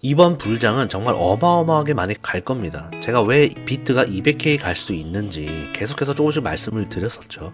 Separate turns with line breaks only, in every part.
이번 불장은 정말 어마어마하게 많이 갈 겁니다. 제가 왜 비트가 200K 갈 수 있는지 계속해서 조금씩 말씀을 드렸었죠.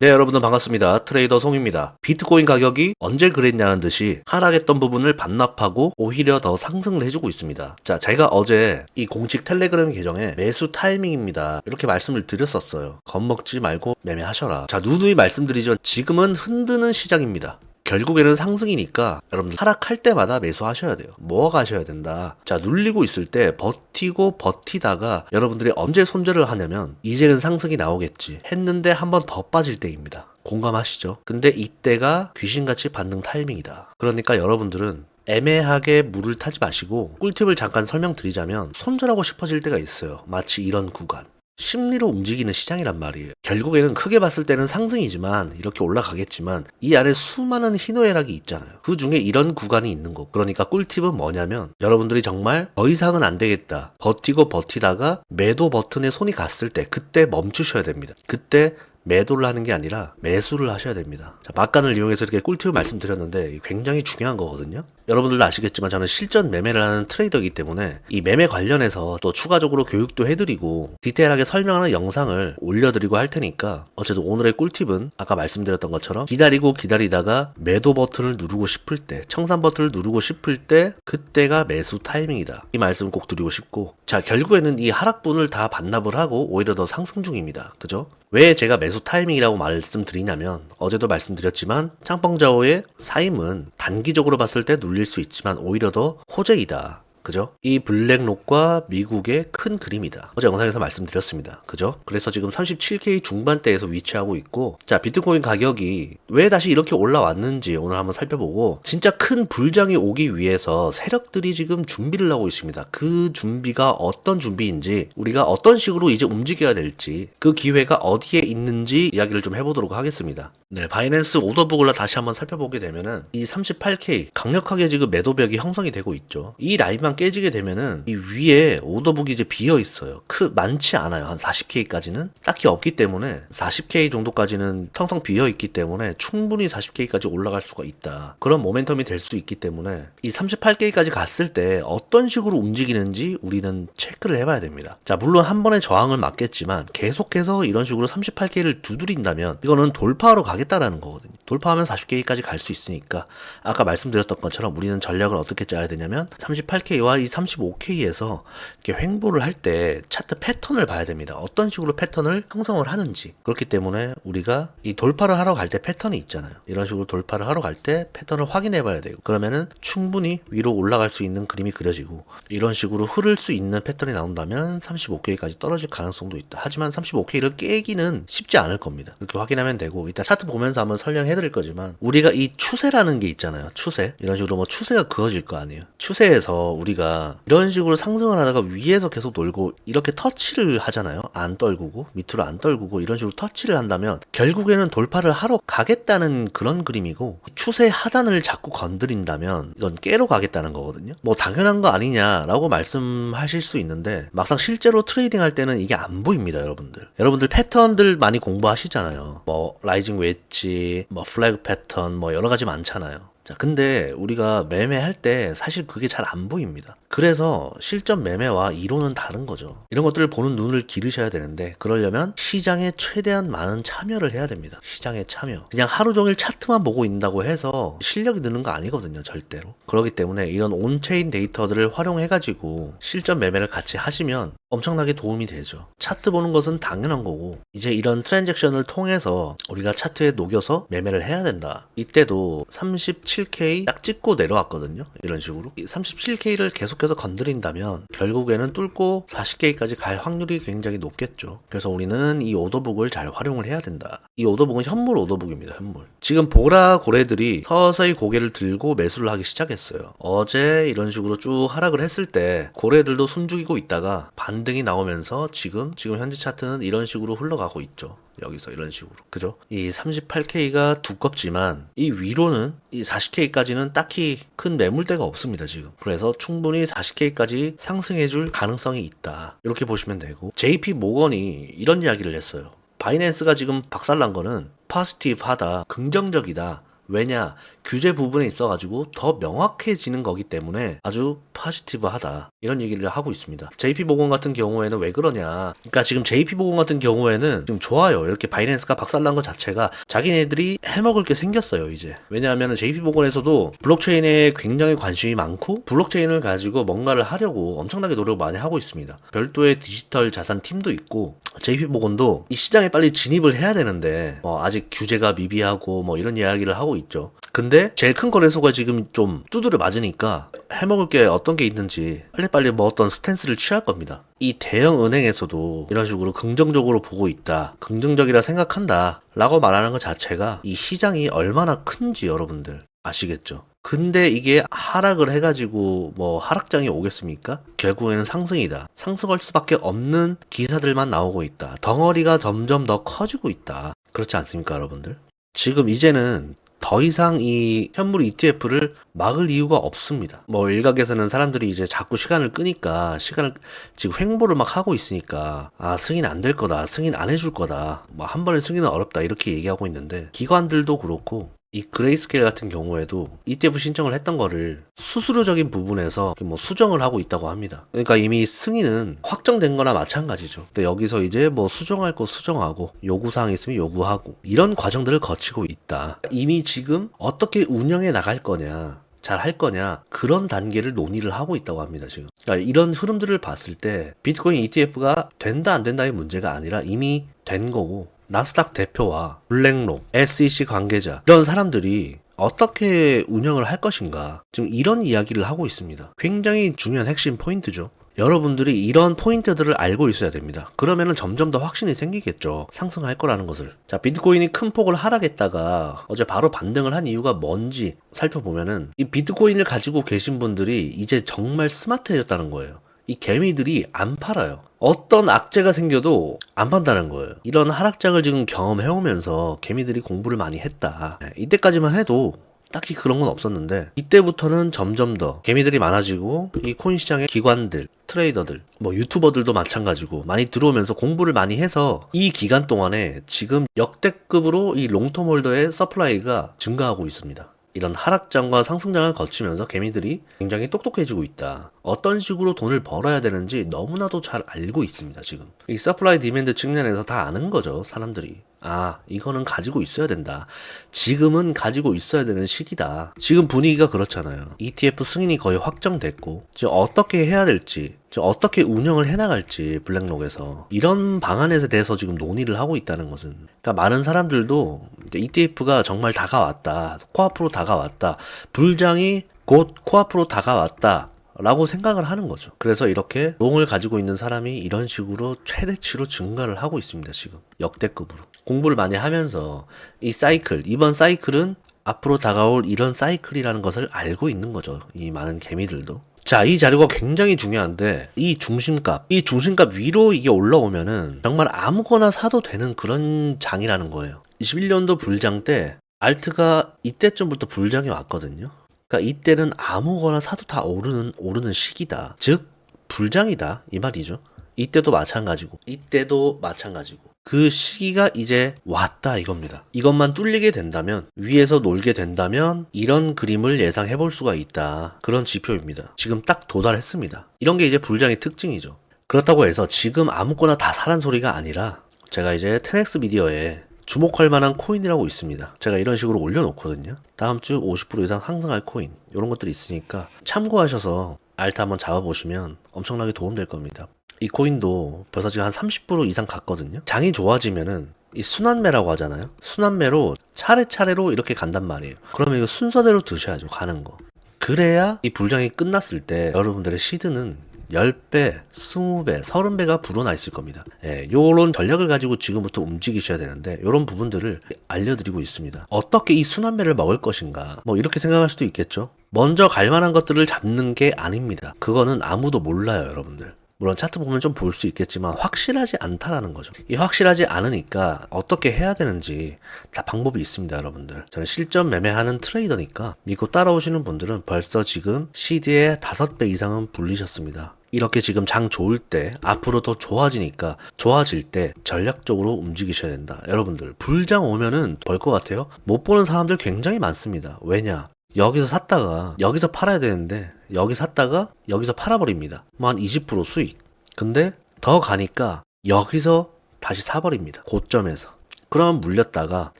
네, 여러분들 반갑습니다. 트레이더 송입니다. 비트코인 가격이 언제 그랬냐는 듯이 하락했던 부분을 반납하고 오히려 더 상승을 해주고 있습니다. 자, 제가 어제 이 공식 텔레그램 계정에 매수 타이밍입니다. 이렇게 말씀을 드렸었어요. 겁먹지 말고 매매하셔라. 자, 누누이 말씀드리지만 지금은 흔드는 시장입니다. 결국에는 상승이니까 여러분들 하락할 때마다 매수하셔야 돼요. 모아가셔야 된다. 자, 눌리고 있을 때 버티고 버티다가 여러분들이 언제 손절을 하냐면 이제는 상승이 나오겠지 했는데 한 번 더 빠질 때입니다. 공감하시죠? 근데 이때가 귀신같이 반등 타이밍이다. 그러니까 여러분들은 애매하게 물을 타지 마시고 꿀팁을 잠깐 설명드리자면 손절하고 싶어질 때가 있어요. 마치 이런 구간. 심리로 움직이는 시장이란 말이에요. 결국에는 크게 봤을 때는 상승이지만 이렇게 올라가겠지만 이 안에 수많은 희노애락이 있잖아요. 그 중에 이런 구간이 있는 거. 그러니까 꿀팁은 뭐냐면 여러분들이 정말 더 이상은 안 되겠다. 버티고 버티다가 매도 버튼에 손이 갔을 때 그때 멈추셔야 됩니다. 그때 매도를 하는 게 아니라 매수를 하셔야 됩니다. 자, 막간을 이용해서 이렇게 꿀팁을 말씀드렸는데 굉장히 중요한 거거든요. 여러분들도 아시겠지만 저는 실전 매매를 하는 트레이더이기 때문에 이 매매 관련해서 또 추가적으로 교육도 해드리고 디테일하게 설명하는 영상을 올려드리고 할 테니까 어쨌든 오늘의 꿀팁은 아까 말씀드렸던 것처럼 기다리고 기다리다가 매도 버튼을 누르고 싶을 때 청산 버튼을 누르고 싶을 때 그때가 매수 타이밍이다. 이 말씀 꼭 드리고 싶고 자 결국에는 이 하락분을 다 반납을 하고 오히려 더 상승 중입니다. 그죠? 왜 제가 매수 타이밍이라고 말씀드리냐면 어제도 말씀드렸지만 창펑자오의 사임은 단기적으로 봤을 때 눌릴 수 있지만 오히려 더 호재이다. 그죠? 이 블랙록과 미국의 큰 그림이다. 어제 영상에서 말씀드렸습니다. 그죠? 그래서 지금 37K 중반대에서 위치하고 있고, 자, 비트코인 가격이 왜 다시 이렇게 올라왔는지 오늘 한번 살펴보고, 진짜 큰 불장이 오기 위해서 세력들이 지금 준비를 하고 있습니다. 그 준비가 어떤 준비인지, 우리가 어떤 식으로 이제 움직여야 될지, 그 기회가 어디에 있는지 이야기를 좀 해보도록 하겠습니다. 네, 바이낸스 오더북을 다시 한번 살펴보게 되면은 이 38K 강력하게 지금 매도벽이 형성이 되고 있죠. 이 라인만 깨지게 되면은 이 위에 오더북이 이제 비어 있어요. 크 많지 않아요. 한 40K까지는 딱히 없기 때문에 40K 정도까지는 텅텅 비어 있기 때문에 충분히 40K까지 올라갈 수가 있다. 그런 모멘텀이 될 수 있기 때문에 이 38K까지 갔을 때 어떤 식으로 움직이는지 우리는 체크를 해봐야 됩니다. 자, 물론 한 번의 저항을 맞겠지만 계속해서 이런 식으로 38K를 두드린다면 이거는 돌파하 러 가겠다라는 거거든요. 돌파하면 40K까지 갈 수 있으니까 아까 말씀드렸던 것처럼 우리는 전략을 어떻게 짜야 되냐면 38K와 이 35K에서 이렇게 횡보를 할 때 차트 패턴을 봐야 됩니다. 어떤 식으로 패턴을 형성을 하는지 그렇기 때문에 우리가 이 돌파를 하러 갈 때 패턴이 있잖아요. 이런 식으로 돌파를 하러 갈 때 패턴을 확인해 봐야 되고 그러면은 충분히 위로 올라갈 수 있는 그림이 그려지고 이런 식으로 흐를 수 있는 패턴이 나온다면 35K까지 떨어질 가능성도 있다. 하지만 35K를 깨기는 쉽지 않을 겁니다. 이렇게 확인하면 되고 이따 차트 보면서 한번 설명해 드릴 거지만 우리가 이 추세라는 게 있잖아요. 추세. 이런 식으로 뭐 추세가 그어질 거 아니에요. 추세에서 우리가 이런 식으로 상승을 하다가 위에서 계속 놀고 이렇게 터치를 하잖아요. 안 떨구고 밑으로 안 떨구고 이런 식으로 터치를 한다면 결국에는 돌파를 하러 가겠다는 그런 그림이고 추세 하단을 자꾸 건드린다면 이건 깨러 가겠다는 거거든요. 뭐 당연한 거 아니냐라고 말씀하실 수 있는데 막상 실제로 트레이딩 할 때는 이게 안 보입니다, 여러분들. 여러분들 패턴들 많이 공부하시잖아요. 뭐 라이징 웨지, 뭐 플래그 패턴, 뭐 여러 가지 많잖아요. 자, 근데 우리가 매매할 때 사실 그게 잘 안 보입니다. 그래서 실전 매매와 이론은 다른 거죠. 이런 것들을 보는 눈을 기르셔야 되는데 그러려면 시장에 최대한 많은 참여를 해야 됩니다. 시장에 참여. 그냥 하루 종일 차트만 보고 있는다고 해서 실력이 느는 거 아니거든요, 절대로. 그렇기 때문에 이런 온체인 데이터들을 활용해 가지고 실전 매매를 같이 하시면 엄청나게 도움이 되죠. 차트 보는 것은 당연한 거고 이제 이런 트랜잭션을 통해서 우리가 차트에 녹여서 매매를 해야 된다. 이때도 37K 딱 찍고 내려왔거든요. 이런 식으로 37K를 계속해서 건드린다면 결국에는 뚫고 40K까지 갈 확률이 굉장히 높겠죠. 그래서 우리는 이 오더북을 잘 활용을 해야 된다. 이 오더북은 현물 오더북입니다. 현물. 지금 보라 고래들이 서서히 고개를 들고 매수를 하기 시작했어요. 어제 이런 식으로 쭉 하락을 했을 때 고래들도 숨죽이고 있다가 반등이 나오면서 지금 지금 현재 차트는 이런 식으로 흘러가고 있죠. 여기서 이런 식으로. 그죠? 이 38K가 두껍지만 이 위로는 이 40K까지는 딱히 큰 매물대가 없습니다, 지금. 그래서 충분히 40K까지 상승해줄 가능성이 있다. 이렇게 보시면 되고 JP 모건이 이런 이야기를 했어요. 바이낸스가 지금 박살난 거는 파스티브하다, 긍정적이다. 왜냐 규제 부분에 있어 가지고 더 명확해지는 거기 때문에 아주 파지티브하다 이런 얘기를 하고 있습니다. JP 보건 같은 경우에는 왜 그러냐? 그러니까 지금 JP 보건 같은 경우에는 지금 좋아요. 이렇게 바이낸스가 박살난 것 자체가 자기네들이 해먹을 게 생겼어요 이제. 왜냐하면 JP 보건에서도 블록체인에 굉장히 관심이 많고 블록체인을 가지고 뭔가를 하려고 엄청나게 노력을 많이 하고 있습니다. 별도의 디지털 자산 팀도 있고 JP 보건도 이 시장에 빨리 진입을 해야 되는데 뭐 아직 규제가 미비하고 뭐 이런 이야기를 하고 있죠. 근데 제일 큰 거래소가 지금 좀 두드려 맞으니까 해먹을 게 어떤 게 있는지 빨리빨리 뭐 어떤 스탠스를 취할 겁니다. 이 대형 은행에서도 이런 식으로 긍정적으로 보고 있다. 긍정적이라 생각한다. 라고 말하는 것 자체가 이 시장이 얼마나 큰지 여러분들 아시겠죠? 근데 이게 하락을 해가지고 뭐 하락장이 오겠습니까? 결국에는 상승이다. 상승할 수밖에 없는 기사들만 나오고 있다. 덩어리가 점점 더 커지고 있다. 그렇지 않습니까, 여러분들? 지금 이제는 더 이상 이 현물 ETF를 막을 이유가 없습니다. 뭐 일각에서는 사람들이 이제 자꾸 시간을 끄니까 시간을 지금 횡보를 막 하고 있으니까 아 승인 안 될 거다, 승인 안 해줄 거다, 뭐 한 번에 승인은 어렵다 이렇게 얘기하고 있는데 기관들도 그렇고 이 그레이스케일 같은 경우에도 ETF 신청을 했던 거를 수수료적인 부분에서 뭐 수정을 하고 있다고 합니다. 그러니까 이미 승인은 확정된 거나 마찬가지죠. 근데 여기서 이제 뭐 수정할 거 수정하고 요구사항 있으면 요구하고 이런 과정들을 거치고 있다. 이미 지금 어떻게 운영해 나갈 거냐. 잘할 거냐 그런 단계를 논의를 하고 있다고 합니다 지금 그러니까 이런 흐름들을 봤을 때 비트코인 ETF가 된다 안 된다의 문제가 아니라 이미 된 거고 나스닥 대표와 블랙록, SEC 관계자 이런 사람들이 어떻게 운영을 할 것인가 지금 이런 이야기를 하고 있습니다. 굉장히 중요한 핵심 포인트죠. 여러분들이 이런 포인트들을 알고 있어야 됩니다. 그러면은 점점 더 확신이 생기겠죠. 상승할 거라는 것을. 자, 비트코인이 큰 폭을 하락했다가 어제 바로 반등을 한 이유가 뭔지 살펴보면은 이 비트코인을 가지고 계신 분들이 이제 정말 스마트해졌다는 거예요. 이 개미들이 안 팔아요. 어떤 악재가 생겨도 안 판다는 거예요. 이런 하락장을 지금 경험해오면서 개미들이 공부를 많이 했다. 이때까지만 해도 딱히 그런 건 없었는데 이때부터는 점점 더 개미들이 많아지고 이 코인 시장의 기관들, 트레이더들, 뭐 유튜버들도 마찬가지고 많이 들어오면서 공부를 많이 해서 이 기간 동안에 지금 역대급으로 이 롱텀 홀더의 서플라이가 증가하고 있습니다. 이런 하락장과 상승장을 거치면서 개미들이 굉장히 똑똑해지고 있다. 어떤 식으로 돈을 벌어야 되는지 너무나도 잘 알고 있습니다, 지금. 이 서플라이 디맨드 측면에서 다 아는 거죠, 사람들이. 아, 이거는 가지고 있어야 된다. 지금은 가지고 있어야 되는 시기다. 지금 분위기가 그렇잖아요. ETF 승인이 거의 확정됐고, 지금 어떻게 해야 될지, 지금 어떻게 운영을 해나갈지, 블랙록에서. 이런 방안에 대해서 지금 논의를 하고 있다는 것은. 그러니까 많은 사람들도 ETF가 정말 다가왔다. 코앞으로 다가왔다. 불장이 곧 코앞으로 다가왔다. 라고 생각을 하는 거죠. 그래서 이렇게 롱을 가지고 있는 사람이 이런 식으로 최대치로 증가를 하고 있습니다, 지금. 역대급으로. 공부를 많이 하면서 이 사이클, 이번 사이클은 앞으로 다가올 이런 사이클이라는 것을 알고 있는 거죠. 이 많은 개미들도. 자, 이 자료가 굉장히 중요한데, 이 중심값, 이 중심값 위로 이게 올라오면은 정말 아무거나 사도 되는 그런 장이라는 거예요. 21년도 불장 때, 알트가 이때쯤부터 불장이 왔거든요. 그러니까 이때는 아무거나 사도 다 오르는 오르는 시기다. 즉 불장이다 이 말이죠. 이때도 마찬가지고 이때도 마찬가지고 그 시기가 이제 왔다 이겁니다. 이것만 뚫리게 된다면 위에서 놀게 된다면 이런 그림을 예상해 볼 수가 있다. 그런 지표입니다. 지금 딱 도달했습니다. 이런 게 이제 불장의 특징이죠. 그렇다고 해서 지금 아무거나 다 사란 소리가 아니라 제가 이제 테넥스 미디어에 주목할 만한 코인이라고 있습니다. 제가 이런 식으로 올려놓거든요. 다음 주 50% 이상 상승할 코인 이런 것들이 있으니까 참고하셔서 알트 한번 잡아보시면 엄청나게 도움될 겁니다. 이 코인도 벌써 지금 한 30% 이상 갔거든요. 장이 좋아지면은 이 순환매라고 하잖아요. 순환매로 차례차례로 이렇게 간단 말이에요. 그러면 이거 순서대로 드셔야죠. 가는 거. 그래야 이 불장이 끝났을 때 여러분들의 시드는 10배, 20배, 30배가 불어나 있을 겁니다. 예, 요런 전략을 가지고 지금부터 움직이셔야 되는데 요런 부분들을 알려드리고 있습니다. 어떻게 이 순환매를 먹을 것인가 뭐 이렇게 생각할 수도 있겠죠. 먼저 갈 만한 것들을 잡는 게 아닙니다. 그거는 아무도 몰라요, 여러분들. 물론 차트 보면 좀 볼 수 있겠지만 확실하지 않다라는 거죠. 이 확실하지 않으니까 어떻게 해야 되는지 다 방법이 있습니다, 여러분들. 저는 실전 매매하는 트레이더니까 믿고 따라오시는 분들은 벌써 지금 CD의 5배 이상은 불리셨습니다. 이렇게 지금 장 좋을 때 앞으로 더 좋아지니까 좋아질 때 전략적으로 움직이셔야 된다. 여러분들 불장 오면은 벌 것 같아요. 못 보는 사람들 굉장히 많습니다. 왜냐? 여기서 샀다가 여기서 팔아야 되는데 여기 샀다가 여기서 팔아버립니다. 뭐 한 20% 수익. 근데 더 가니까 여기서 다시 사버립니다. 고점에서. 그럼 물렸다가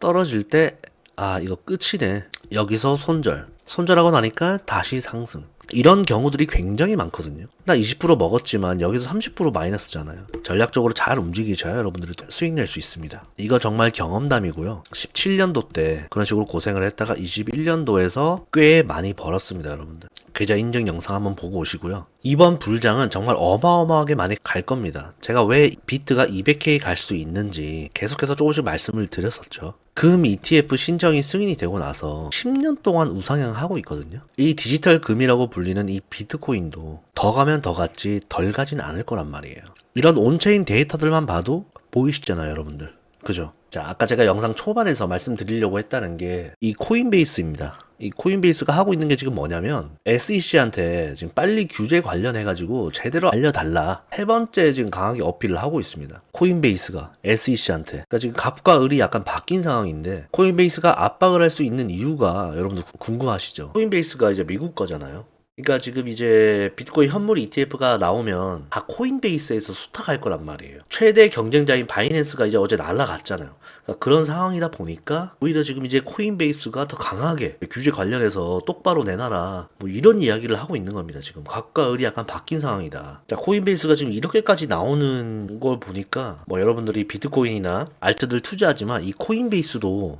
떨어질 때 아 이거 끝이네. 여기서 손절. 손절하고 나니까 다시 상승. 이런 경우들이 굉장히 많거든요. 나 20% 먹었지만 여기서 30% 마이너스잖아요. 전략적으로 잘 움직이셔야 여러분들이 수익 낼 수 있습니다. 이거 정말 경험담이고요. 17년도 때 그런 식으로 고생을 했다가 21년도에서 꽤 많이 벌었습니다, 여러분들. 계좌 인증 영상 한번 보고 오시고요. 이번 불장은 정말 어마어마하게 많이 갈 겁니다. 제가 왜 비트가 200K 갈 수 있는지 계속해서 조금씩 말씀을 드렸었죠. 금 ETF 신청이 승인이 되고 나서 10년 동안 우상향 하고 있거든요. 이 디지털 금이라고 불리는 이 비트코인도 더 가면 더 갔지 덜 가진 않을 거란 말이에요. 이런 온체인 데이터들만 봐도 보이시잖아요, 여러분들. 그죠? 자, 아까 제가 영상 초반에서 말씀드리려고 했다는 게 이 코인베이스입니다. 이 코인베이스가 하고 있는 게 지금 뭐냐면 SEC한테 지금 빨리 규제 관련해 가지고 제대로 알려달라 세 번째 지금 강하게 어필을 하고 있습니다. 코인베이스가 SEC한테 그러니까 지금 갑과 을이 약간 바뀐 상황인데 코인베이스가 압박을 할 수 있는 이유가 여러분들 궁금하시죠? 코인베이스가 이제 미국 거잖아요. 그러니까 지금 이제 비트코인 현물 ETF가 나오면 다 코인베이스에서 수탁할 거란 말이에요. 최대 경쟁자인 바이낸스가 이제 어제 날라갔잖아요. 그러니까 그런 상황이다 보니까 오히려 지금 이제 코인베이스가 더 강하게 규제 관련해서 똑바로 내놔라 뭐 이런 이야기를 하고 있는 겁니다. 지금 각과 을이 약간 바뀐 상황이다. 자 코인베이스가 지금 이렇게까지 나오는 걸 보니까 뭐 여러분들이 비트코인이나 알트들 투자하지만 이 코인베이스도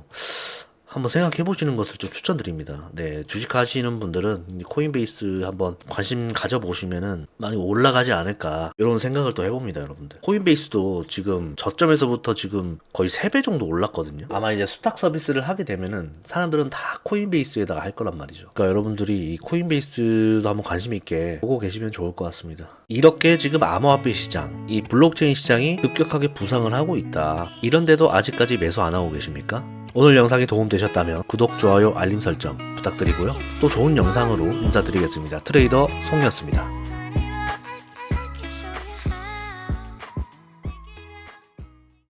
한번 생각해 보시는 것을 좀 추천드립니다. 네, 주식 하시는 분들은 이 코인베이스 한번 관심 가져보시면은 많이 올라가지 않을까 이런 생각을 또 해봅니다, 여러분들. 코인베이스도 지금 저점에서부터 지금 거의 3배 정도 올랐거든요. 아마 이제 수탁 서비스를 하게 되면은 사람들은 다 코인베이스에다가 할 거란 말이죠. 그러니까 여러분들이 이 코인베이스도 한번 관심 있게 보고 계시면 좋을 것 같습니다. 이렇게 지금 암호화폐 시장, 이 블록체인 시장이 급격하게 부상을 하고 있다. 이런데도 아직까지 매수 안 하고 계십니까? 오늘 영상이 도움되셨다면 구독, 좋아요, 알림 설정 부탁드리고요. 또 좋은 영상으로 인사드리겠습니다. 트레이더 송이었습니다.